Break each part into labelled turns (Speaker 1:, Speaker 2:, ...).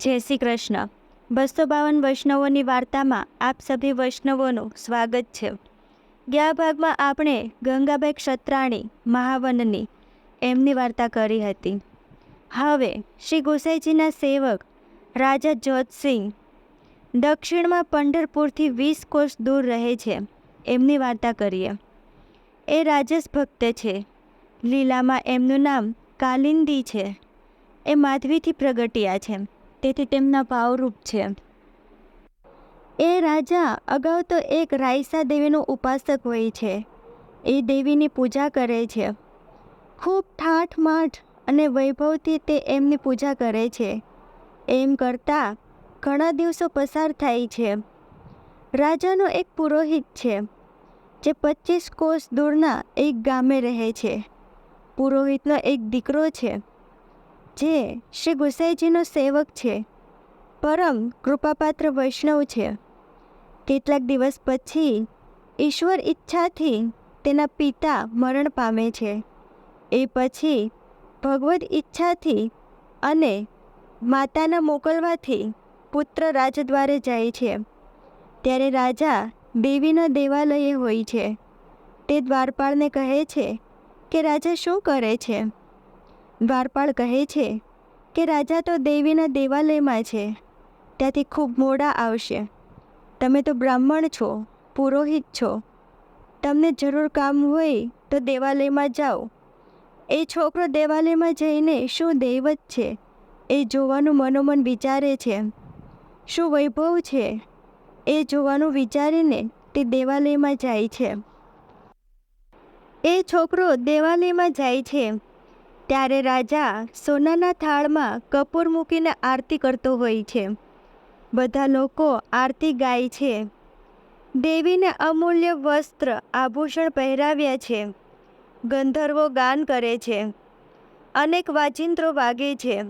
Speaker 1: જય શ્રી કૃષ્ણ. બસો બાવન વૈષ્ણવોની વાર્તામાં આપ સભી વૈષ્ણવોનું સ્વાગત છે. ગયા ભાગમાં આપણે ગંગાબાઈ ક્ષત્રાણી મહાવનની એમની વાર્તા કરી હતી. હવે શ્રી ગોસાઈજીના સેવક રાજા જોતસિંહ દક્ષિણમાં પંઢરપુરથી વીસ કોષ દૂર રહે છે. એમની વાર્તા કરીએ. એ રાજસ ભક્ત છે. લીલામાં એમનું નામ કાલિંદી છે. એ માધવીથી પ્રગટ્યા છે. તેથી તેમના ભાવરૂપ છે. એ રાજા અગાઉ તો એક રાયસા દેવીનો ઉપાસક હોય છે. એ દેવીની પૂજા કરે છે. ખૂબ ઠાઠ અને વૈભવથી તે એમની પૂજા કરે છે. એમ કરતાં ઘણા દિવસો પસાર થાય છે. રાજાનો એક પુરોહિત છે, જે પચીસ કોષ દૂરના એક ગામે રહે છે. પુરોહિતનો એક દીકરો છે. જે શ્રી ગુસાઈજીનો સેવક છે. પરમ કૃપાપાત્ર વૈષ્ણવ છે. કેટલાક દિવસ પછી ઈશ્વર ઈચ્છાથી તેના પિતા મરણ પામે છે. એ પછી ભગવદ ઈચ્છાથી અને માતાના મોકલવાથી પુત્ર રાજદ્વારે જાય છે. ત્યારે રાજા દેવીના દેવાલયે હોય છે. તે દ્વારપાળને કહે છે કે રાજા શું કરે છે? દ્વારપાળ કહે છે કે રાજા તો દેવીના દેવાલયમાં છે. ત્યાંથી ખૂબ મોડા આવશે. તમે તો બ્રાહ્મણ છો, પુરોહિત છો. તમને જરૂર કામ હોય તો દેવાલયમાં જાઓ. એ છોકરો દેવાલયમાં જઈને શું દૈવત છે એ જોવાનું મનોમન વિચારે છે. શું વૈભવ છે એ જોવાનું વિચારીને તે દેવાલયમાં જાય છે. એ છોકરો દેવાલયમાં જાય છે. ત્યારે રાજા સોનાના થાળમાં કપૂર મૂકીને આરતી કરતો હોય છે. બધા લોકો આરતી ગાય છે. દેવીને અમૂલ્ય વસ્ત્ર આભૂષણ પહેરાવ્યા છે. ગંધર્વો ગાન કરે છે. અનેક વાજિંત્રો વાગે છે.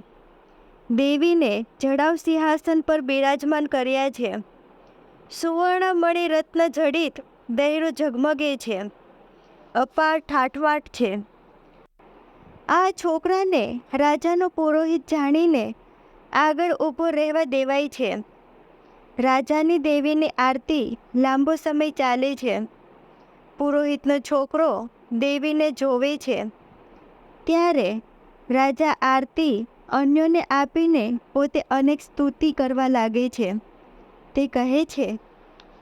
Speaker 1: દેવીને જડાવ સિંહાસન પર બિરાજમાન કર્યા છે. સુવર્ણ મણિ રત્ન જડિત દહેરો ઝગમગે છે. અપાર ઠાઠવાટ છે. આ છોકરાને રાજાનો પુરોહિત જાણીને આગળ ઊભો રહેવા દેવાય છે. રાજાની દેવીની આરતી લાંબો સમય ચાલે છે. પુરોહિતનો છોકરો દેવીને જોવે છે. ત્યારે રાજા આરતી અન્યોને આપીને પોતે અનેક સ્તુતિ કરવા લાગે છે. તે કહે છે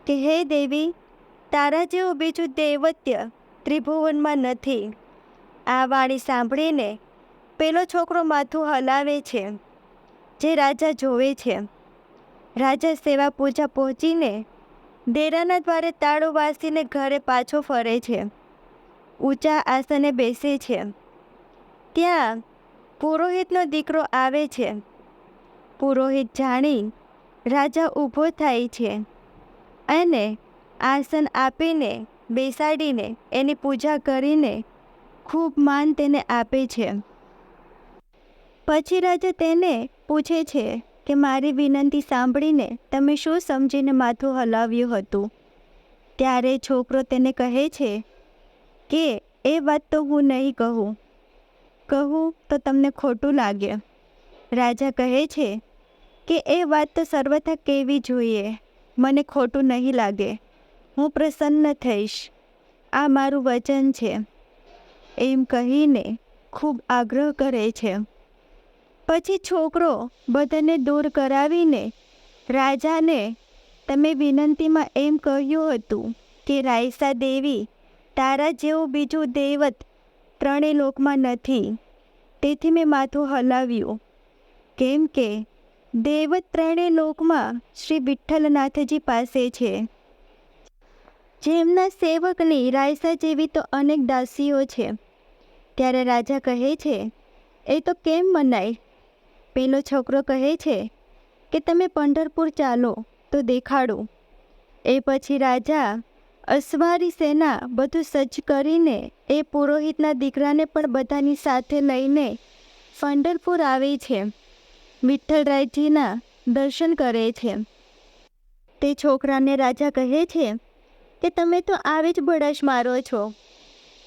Speaker 1: કે, હે દેવી, તારા જેવું બીજું દૈવત્ય ત્રિભુવનમાં નથી. આ વાણી સાંભળીને પેલો છોકરો માથું હલાવે છે, જે રાજા જોવે છે. રાજા સેવા પૂજા પહોંચીને ડેરાના દ્વારે તાળું વાસીને ઘરે પાછો ફરે છે. ઊંચા આસને બેસે છે. ત્યાં પુરોહિતનો દીકરો આવે છે. પુરોહિત જાણી રાજા ઊભો થાય છે અને આસન આપીને બેસાડીને એની પૂજા કરીને ખૂબ માન તેને આપે છે. પછી રાજા તેને પૂછે છે કે મારી વિનંતી સાંભળીને તમે શું સમજીને માથું હલાવ્યું હતું? ત્યારે છોકરો તેને કહે છે કે, એ વાત તો હું નહીં કહું. કહું તો તમને ખોટું લાગે. રાજા કહે છે કે, એ વાત તો સર્વથા કહેવી જોઈએ? મને ખોટું નહીં લાગે. હું પ્રસન્ન થઈશ. આ મારું વચન છે. એમ કહીને ખૂબ આગ્રહ કરે છે. પછી છોકરો બધાને દૂર કરાવીને, રાજાને, તમે વિનંતીમાં એમ કહ્યું હતું કે રાયસા દેવી તારા જેવું બીજું દૈવત ત્રણેય લોકમાં નથી. તેથી મેં માથું હલાવ્યું. કેમ કે દૈવત ત્રણેય લોકમાં શ્રી વિઠ્ઠલનાથજી પાસે છે. જેમના સેવકની રાયસા જેવી તો અનેક દાસીઓ છે. ત્યારે રાજા કહે છે, એ તો કેમ મનાય? પેલો છોકરો કહે છે, કે તમે પંઢરપુર ચાલો, તો દેખાડો. એ પછી રાજા, અસવારી સેના બધું સજ્જ કરીને એ પુરોહિતના દીકરાને પણ બધાની સાથે લઈને પંઢરપુર આવે છે. વિઠ્ઠલરાયજીના દર્શન કરે છે. તે છોકરાને રાજા કહે છે, કે તમે તો આવે જ બળશ મારો છો.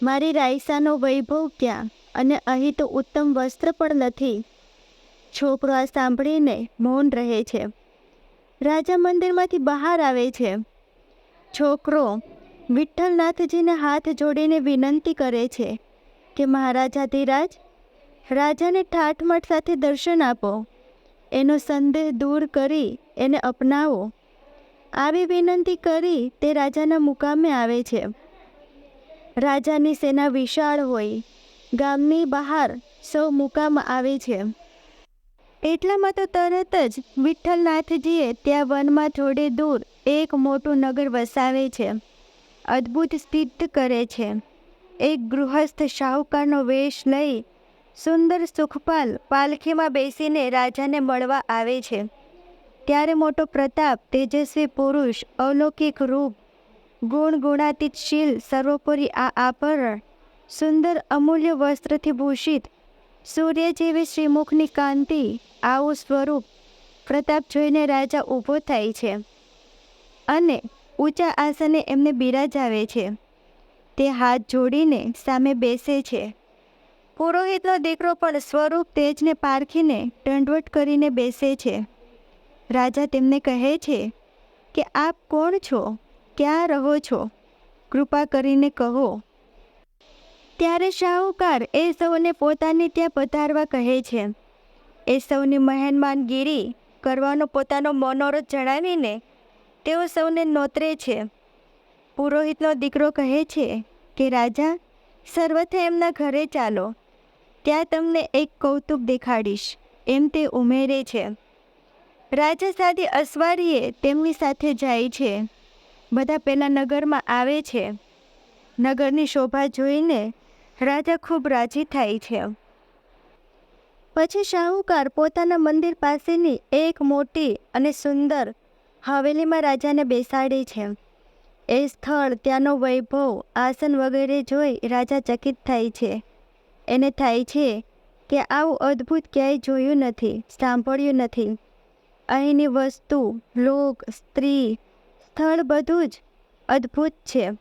Speaker 1: મારી રાયસાનો વૈભવ ક્યાં? અને અહીં તો ઉત્તમ વસ્ત્ર પણ નથી. છોકરો આ સાંભળીને મૌન રહે છે. રાજા મંદિરમાંથી બહાર આવે છે. છોકરો વિઠ્ઠલનાથજીને હાથ જોડીને વિનંતી કરે છે કે મહારાજા ધીરાજ, રાજાને ઠાઠમઠ સાથે દર્શન આપો. એનો સંદેહ દૂર કરી એને અપનાવો. આવી વિનંતી કરી તે રાજાના મુકામે આવે છે. રાજાની સેના વિશાળ હોય. ગામની બહાર સૌ મુકામ આવે છે. એટલામાં તો તરત જ વિઠ્ઠલનાથજીએ ત્યાં વનમાં થોડે દૂર એક મોટું નગર વસાવે છે. અદ્ભુત સ્થિત કરે છે. એક ગૃહસ્થ શાહુકારનો વેશ લઈ સુંદર સુખપાલ પાલખીમાં બેસીને રાજાને મળવા આવે છે. ત્યારે મોટો પ્રતાપ તેજસ્વી પુરુષ અલૌકિક રૂપ ગુણ ગુણાતીત શીલ સર્વોપરી આ આભરણ. સુંદર અમૂલ્ય વસ્ત્રથી ભૂષિત. સૂર્ય જેવી શ્રીમુખની કાંતિ, આવું સ્વરૂપ. પ્રતાપ જોઈને રાજા ઊભો થાય છે. અને ઊંચા આસને એમને બિરાજાવે છે. તે હાથ જોડીને સામે બેસે છે. પુરોહિતનો દીકરો પણ સ્વરૂપ તેજને પારખીને દંડવટ કરીને બેસે છે. રાજા તેમને કહે છે કે, આપ કોણ છો? ક્યાં રહો છો. કૃપા કરીને કહો. ત્યારે શાહુકાર એ સૌને પોતાને ત્યાં પધારવા કહે છે. એ સૌની મહેનમાનગીરી કરવાનો પોતાનો મનોરથ જણાવીને તેઓ સૌને નોતરે છે. પુરોહિતનો દીકરો કહે છે કે, રાજા, સર્વથે એમના ઘરે ચાલો. ત્યાં તમને એક કૌતુક દેખાડીશ. એમ તે ઉમેરે છે. રાજા સાથે અસવારીએ તેમની સાથે જાય છે. બધા પહેલાં નગરમાં આવે છે. નગરની શોભા જોઈને રાજા ખૂબ રાજી થાય છે. પછી શાહુકાર પોતાના મંદિર પાસેની એક મોટી અને સુંદર હવેલીમાં રાજાને બેસાડે છે. એ સ્થળ ત્યાંનો વૈભવ, આસન વગેરે જોઈ રાજા ચકિત થાય છે. એને થાય છે કે આવું અદ્ભુત ક્યાંય જોયું નથી, સાંભળ્યું નથી. અહીંની વસ્તુ, લોક, સ્ત્રી સ્થળ બધું જ અદ્ભુત છે.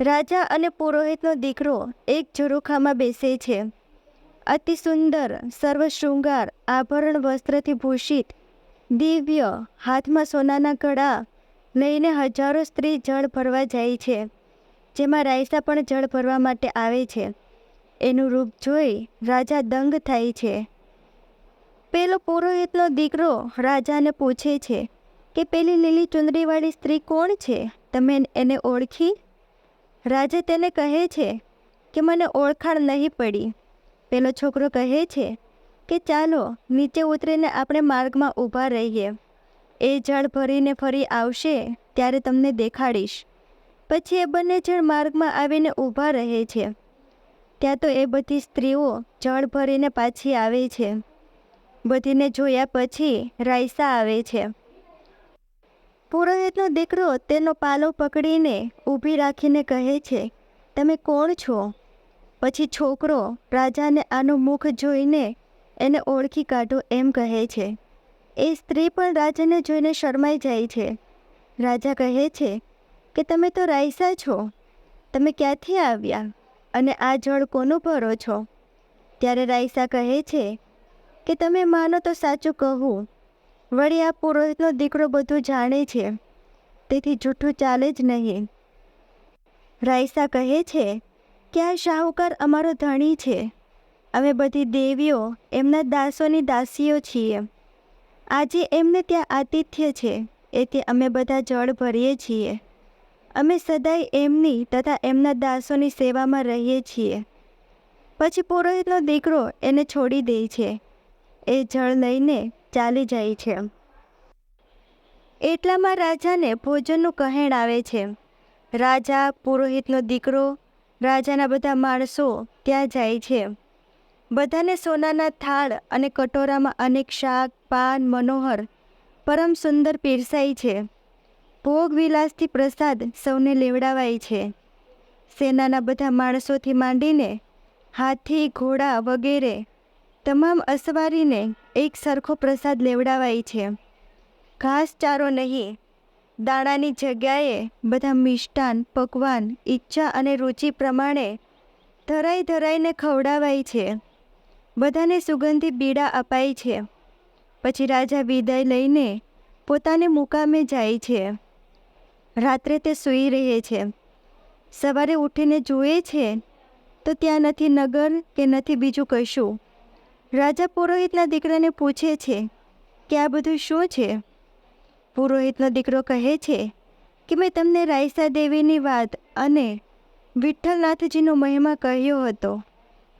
Speaker 1: રાજા અને પુરોહિતનો દીકરો એક ઝરૂખામાં બેસે છે. અતિ સુંદર સર્વ શૃંગાર આભરણ વસ્ત્રથી ભૂષિત, દિવ્ય, હાથમાં સોનાના કડા લઈને હજારો સ્ત્રી જળ ભરવા જાય છે, જેમાં રાયસા પણ જળ ભરવા માટે આવે છે. એનું રૂપ જોઈ રાજા દંગ થાય છે. પેલો પુરોહિતનો દીકરો રાજાને પૂછે છે કે પેલી લીલી ચુંદડીવાળી સ્ત્રી કોણ છે? તમે એને ઓળખી? રાજા તેને કહે છે કે મને ઓળખાણ નહીં પડી. પેલો છોકરો કહે છે કે ચાલો, નીચે ઉતરીને આપણે માર્ગમાં ઊભા રહીએ. એ જળ ભરીને ફરી આવશે, ત્યારે તમને દેખાડીશ. પછી એ બંને જણ માર્ગમાં આવીને ઊભા રહે છે. ત્યાં તો એ બધી સ્ત્રીઓ જળ ભરીને પાછી આવે છે. બધીને જોયા પછી રાયસા આવે છે. પુરોહિતનો દીકરો તેનો પાલો પકડીને ઊભી રાખીને કહે છે, તમે કોણ છો? પછી છોકરો રાજાને આનું મુખ જોઈને એને ઓળખી કાઢો એમ કહે છે. એ સ્ત્રી પણ રાજાને જોઈને શરમાઈ જાય છે. રાજા કહે છે કે, તમે તો રાઈસા છો. તમે ક્યાંથી આવ્યા અને આ જળ કોનું ભરો છો? ત્યારે રાયસા કહે છે કે, તમે માનો તો સાચું કહું વળી આ પુરોહિતનો દીકરો બધું જાણે છે. તેથી જૂઠું ચાલે જ નહીં. રાયસા કહે છે કે આ શાહુકાર અમારો ધણી છે. અમે બધી દેવીઓ, એમના દાસોની દાસીઓ છીએ. આજે એમને ત્યાં આતિથ્ય છે, એથી અમે બધા જળ ભરીએ છીએ. અમે સદાય એમની તથા એમના દાસોની સેવામાં રહીએ છીએ. પછી પુરોહિતનો દીકરો એને છોડી દે છે. એ જળ લઈને ચાલી જાય છે. એટલામાં રાજાને ભોજનનું કહેણ આવે છે. રાજા, પુરોહિતનો દીકરો, રાજાના બધા માણસો ત્યાં જાય છે. બધાને સોનાના થાળ અને કટોરામાં અનેક શાક, પાન, મનોહર પરમ સુંદર પીરસાય છે. ભોગ વિલાસથી પ્રસાદ સૌને લેવડાવાય છે. સેનાના બધા માણસોથી માંડીને હાથી, ઘોડા વગેરે તમામ અસવારીને એક સરખો પ્રસાદ લેવડાવાય છે. ઘાસચારો નહીં, દાણાની જગ્યાએ બધા મિષ્ટાન, પકવાન, ઈચ્છા અને રુચિ પ્રમાણે ધરાઈ ધરાઈને ખવડાવાય છે. બધાને સુગંધી બીડા અપાય છે. પછી રાજા વિદાય લઈને પોતાને મુકામે જાય છે. રાત્રે તે સૂઈ રહે છે. સવારે ઉઠીને જુએ છે તો ત્યાં નથી નગર કે નથી બીજું કશું. રાજા પુરોહિતના દીકરાને પૂછે છે કે આ બધું શું છે? પુરોહિતનો દીકરો કહે છે કે મેં તમને રાયસા દેવીની વાત અને વિઠ્ઠલનાથજીનો મહિમા કહ્યો હતો.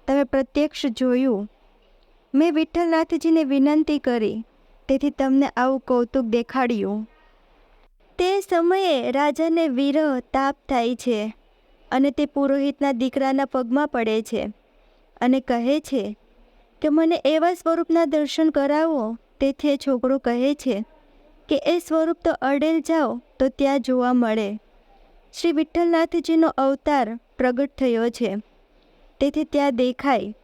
Speaker 1: તમે પ્રત્યક્ષ જોયું. મેં વિઠ્ઠલનાથજીને વિનંતી કરી. તેથી તમને આવું કૌતુક દેખાડ્યું. તે સમયે રાજાને વિરહ તાપ થાય છે અને તે પુરોહિતના દીકરાના પગમાં પડે છે અને કહે છે કે મને એવા સ્વરૂપના દર્શન કરાવો તેથી એ છોકરો કહે છે, કે એ સ્વરૂપ તો અડેલ જાઓ, તો ત્યાં જોવા મળે. શ્રી વિઠ્ઠલનાથજીનો અવતાર પ્રગટ થયો છે. તેથી ત્યાં દેખાય.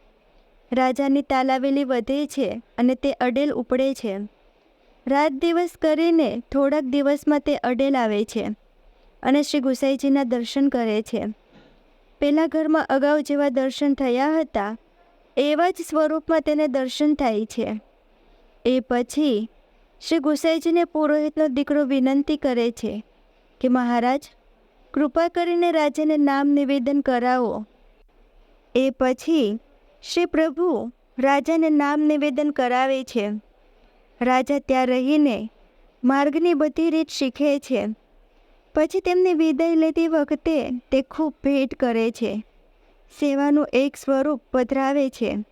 Speaker 1: રાજાની તાલાવેલી વધે છે અને તે અડેલ ઉપડે છે. રાત દિવસ કરીને થોડાક દિવસમાં તે અડેલ આવે છે અને શ્રી ગુસાઈજીના દર્શન કરે છે. પહેલાં ઘરમાં અગાઉ જેવા દર્શન થયા હતા એવા જ સ્વરૂપમાં તેને દર્શન થાય છે. એ પછી શ્રી ગુસાઈજીને પુરોહિતનો દીકરો વિનંતી કરે છે કે મહારાજ, કૃપા કરીને રાજાને નામ નિવેદન કરાવો. એ પછી શ્રી પ્રભુ રાજાને નામ નિવેદન કરાવે છે. રાજા ત્યાં રહીને માર્ગની બધી રીત શીખે છે. પછી તેમની વિદાય લેતી વખતે તે ખૂબ ભેટ કરે છે. સેવાનું એક સ્વરૂપ પધરાવે છે.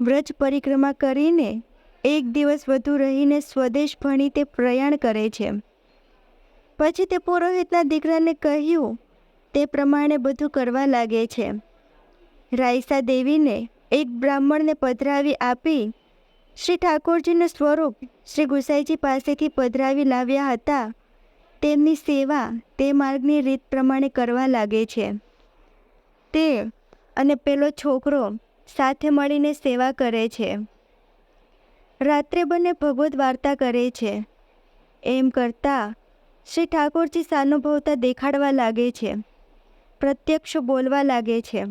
Speaker 1: વ્રજ પરિક્રમા કરીને એક દિવસ વધુ રહીને સ્વદેશ ભણી તે પ્રયાણ કરે છે. પછી તે પુરોહિતના દીકરાને કહ્યું, તે પ્રમાણે બધું કરવા લાગે છે. રાયસા દેવીને એક બ્રાહ્મણને પધરાવી આપી શ્રી ઠાકોરજીનું સ્વરૂપ શ્રી ગુસાઈજી પાસેથી પધરાવી લાવ્યા હતા. તેમની સેવા તે માર્ગની રીત પ્રમાણે કરવા લાગે છે. તે અને પેલો છોકરો સાથે મળીને સેવા કરે છે. રાત્રે બંને ભગવદ્ વાર્તા કરે છે. એમ કરતાં શ્રી ઠાકોરજી સાનુભવતા દેખાડવા લાગે છે. પ્રત્યક્ષ બોલવા લાગે છે.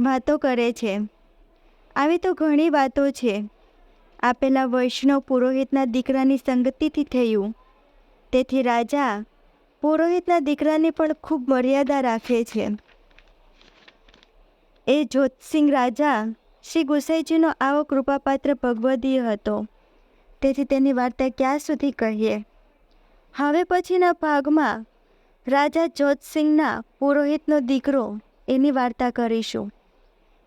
Speaker 1: વાતો કરે છે. આવી તો ઘણી વાતો છે. આપેલા વૈષ્ણવ પુરોહિતના દીકરાની સંગતિથી થયું. તેથી રાજા પુરોહિતના દીકરાની પણ ખૂબ મર્યાદા રાખે છે. એ જોતસિંહ રાજા શ્રી ગુસાઈજીનો આવો કૃપાપાત્ર ભગવદીય હતો. તેથી તેની વાર્તા ક્યાં સુધી કહીએ? હવે પછીના ભાગમાં રાજા જોતસિંહના પુરોહિતનો દીકરો એની વાર્તા કરીશું.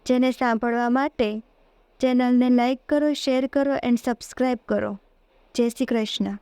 Speaker 1: જેને સાંભળવા માટે ચેનલને લાઈક કરો, શેર કરો, એન્ડ સબસ્ક્રાઈબ કરો. જય શ્રી કૃષ્ણ.